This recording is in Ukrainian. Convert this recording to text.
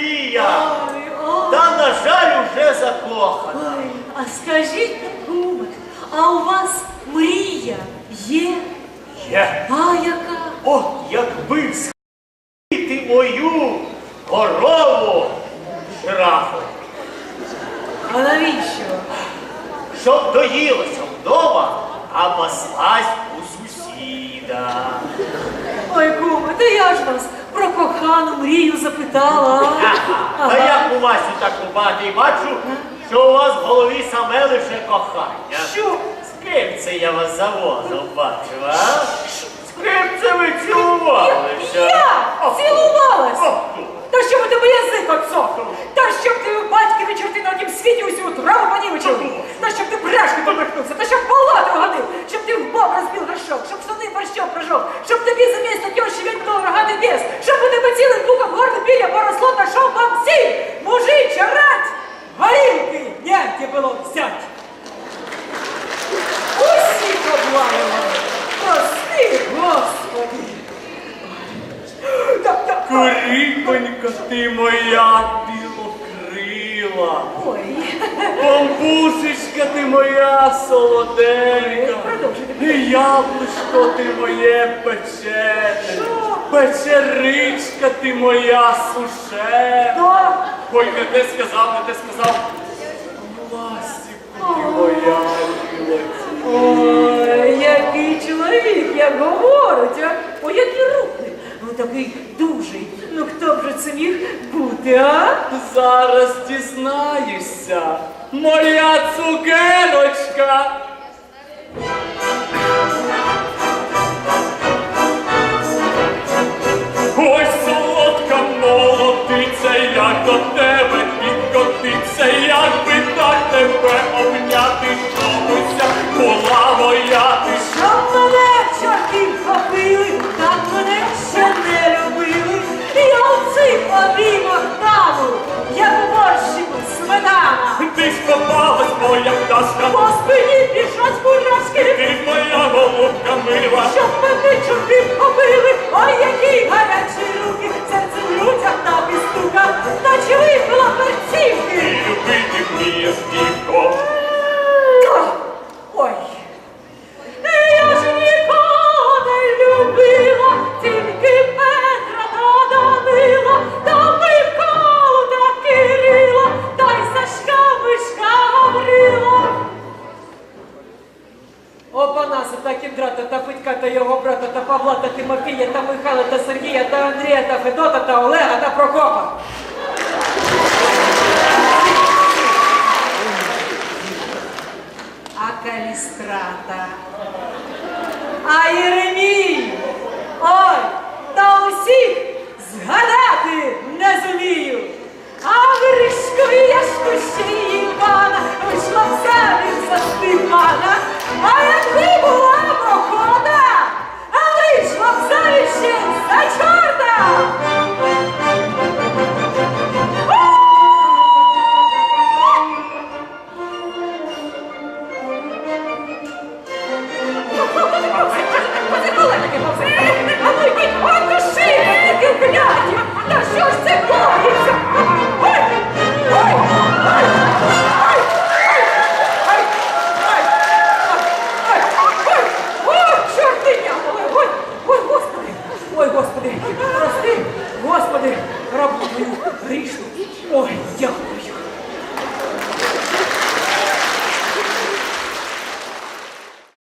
ой. Та, на жаль, уже закохана. Ой, а скажіть, куме, а у вас мрія є? Є. А яка? От якби схити мою корову жирафу, А навіщо? щоб доїлася вдома, а паслась у сусіда. Ой, куме, та я ж вас про кохану мрію запитала. а? А я у Васю так купати і бачу, що у вас в голові саме лише кохання. Що? З ким це я вас завозив, бачив, а? З ким це ви цілувалися? Я цілувалась! Вам всім! Рать! Горілки! Няньки було взять! Усіх облаювали! Прости, Господи! Куріпонька ти моя білокрила, Ой, бамбусечка ти моя солоденька, і яблучко ти моє печене, печеричка ти моя сушена. Ой, не те сказав, не те сказав. Ластівко ти моя лілочка. Ой, який чоловік, як говорить, а? Ой, які руки. Ну такий дужий. Ну хто б же це міг бути, а? Зараз дізнаєшся, моя цукерочка. Моя Господи, По спині пішать ти моя голубка мила. Опанаса та Кіндрата та Петька та його брата та Павла та Тимофія та Михайла та Сергія та Андрія та Федота та Олега та Прокопа. А Калістрата. А Єремій. Ой, та усіх згадати не зумію. А Гришко і Яшко ще її пана, вийшла в заміж за Степана. А якби була прохода, а вийшла в заміж ще за Грішну. Ой, дякую.